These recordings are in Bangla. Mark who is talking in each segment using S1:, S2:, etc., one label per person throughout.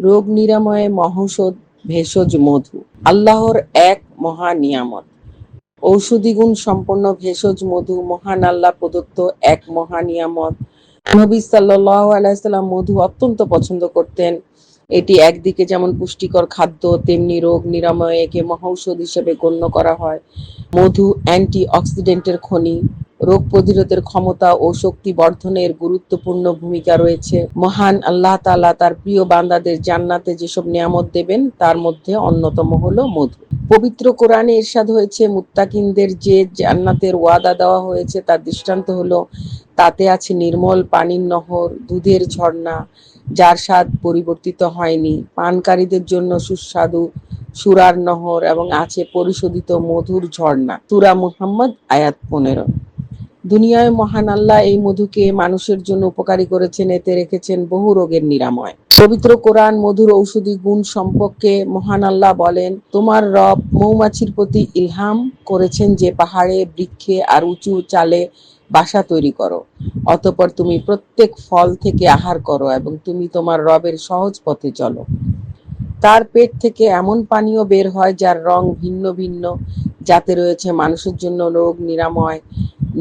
S1: রোগ নিরাময়ে মহৌষধ ভেষজ মধু আল্লাহর এক মহা নিয়ামত ঔষধি গুণ সম্পন্ন ভেষজ মধু মহান আল্লাহ প্রদত্ত এক মহা নিয়ামত নবী সাল্লাহ মধু অত্যন্ত পছন্দ করতেন। এটি একদিকে যেমন পুষ্টিকর খাদ্য, তেমনি রোগ নিরাময়ে একে মহৌষধ হিসেবে গণ্য করা হয়। মধু অ্যান্টি অক্সিডেন্টের খনি, রোগ প্রতিরোধের ক্ষমতা ও শক্তি বর্ধনের গুরুত্বপূর্ণ ভূমিকা রয়েছে। মহান আল্লাহ তাআলা তার প্রিয় বান্দাদের জান্নাতে যেসব নিয়ামত দেবেন, তার মধ্যে অন্যতম হলো মধু। পবিত্র কোরআনে এরশাদ হয়েছে, মুত্তাকিনদের যে জান্নাতের ওয়াদা দেওয়া হয়েছে, তার দৃষ্টান্ত হলো, তাতে আছে নির্মল পানির নহর, দুধের ঝর্ণা, যার স্বাদ পরিবর্তিত হয়নি। পানকারীদের জন্য সুস্বাদু সুরার নহর এবং আছে পরিশোধিত মধুর ঝর্ণা। তুরা মুহাম্মদ, আয়াত পনেরো। দুনিয়ায় মহান আল্লাহ এই মধুকে মানুষের জন্য উপকারী করেছেন, এতে রেখেছেন বহু রোগের নিরাময়। পবিত্র কোরআন, মধুর ঔষধি গুণ সম্পর্কে মহান আল্লাহ বলেন, তোমার রব মৌমাছির প্রতি ইলহাম করেছেন যে পাহাড়ে, বৃক্ষে আর উঁচু চালে বাসা তৈরি করো। অতপর তুমি প্রত্যেক ফল থেকে আহার করো এবং তুমি তোমার রবের সহজ পথে চলো। তার পেট থেকে এমন পানীয় বের হয় যার রং ভিন্ন ভিন্ন। যাতে রয়েছে মানুষের জন্য রোগ নিরাময়।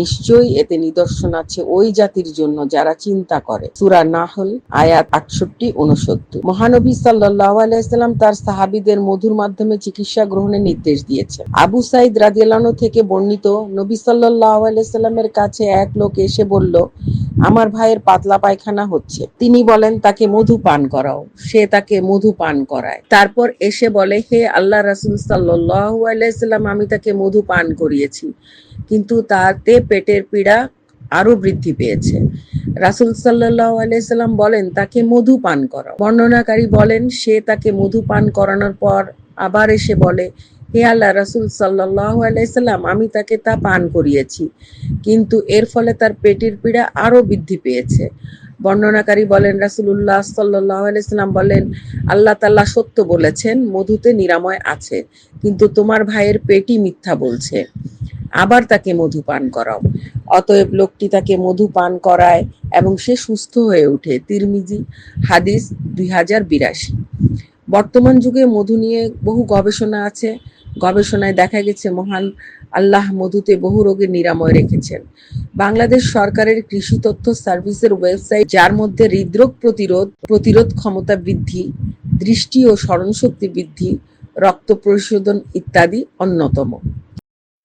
S1: নিশ্চয়ই এতে নিদর্শন আছে ওই জাতির জন্য যারা চিন্তা করে। সুরা নাহল, আয়াত আটষট্টি, উনসত্তর। মহানবী সাল্লাহ আলাইসাল্লাম তার সাহাবিদের মধুর মাধ্যমে চিকিৎসা গ্রহণের নির্দেশ দিয়েছে আবু সাইদ রাদিয়ালানো থেকে বর্ণিত নবী সাল্লাহ আলাইসাল্লামের কাছে এক লোক এসে বলল, আমার ভাইয়ের পাতলা পায়খানা হচ্ছে। তিনি বলেন, তাকে মধু পান করাও। সে তাকে মধু পান করায়। তারপর এসে বলে, হে আল্লাহ রাসুল সাল্লাহ আলাইসাল্লাম আমি তাকে মধু পান করিয়েছি। কিন্তু তাতে পেটের পীড়া আরও বৃদ্ধি পেয়েছে। রাসুল আলাইসাল্লাম বলেন, তাকে মধু পান করা বর্ণনাকারী বলেন, সে তাকে মধু পান করানোর পর আবার এসে বলে, হে আল্লাহ রাসুল আলাইসাল্লাম আমি তাকে তা পান করিয়েছি, কিন্তু এর ফলে তার পেটের পীড়া আরও বৃদ্ধি পেয়েছে বর্ণনাকারী বলেন রাসুল্লাহ সাল্লাহ আলাইসাল্লাম বলেন, আল্লাহ তাল্লাহ সত্য বলেছেন, মধুতে নিরাময় আছে, কিন্তু তোমার ভাইয়ের পেটই মিথ্যা বলছে। আবার তাকে মধু পান করাও। অতএব লোকটি তাকে মধু পান করায় এবং সে সুস্থ হয়ে ওঠে। তিরমিজি, হাদিস দুই হাজার বিরাশি। বর্তমান যুগে মধু নিয়ে বহু গবেষণা আছে। গবেষণায় দেখা গেছে, মহান আল্লাহ মধুতে বহু রোগের নিরাময় রেখেছেন। বাংলাদেশ সরকারের কৃষি তথ্য সার্ভিসের ওয়েবসাইট, যার মধ্যে হৃদরোগ প্রতিরোধ প্রতিরোধ ক্ষমতা বৃদ্ধি, দৃষ্টি ও স্মরণশক্তি বৃদ্ধি, রক্ত পরিশোধন ইত্যাদি অন্যতম।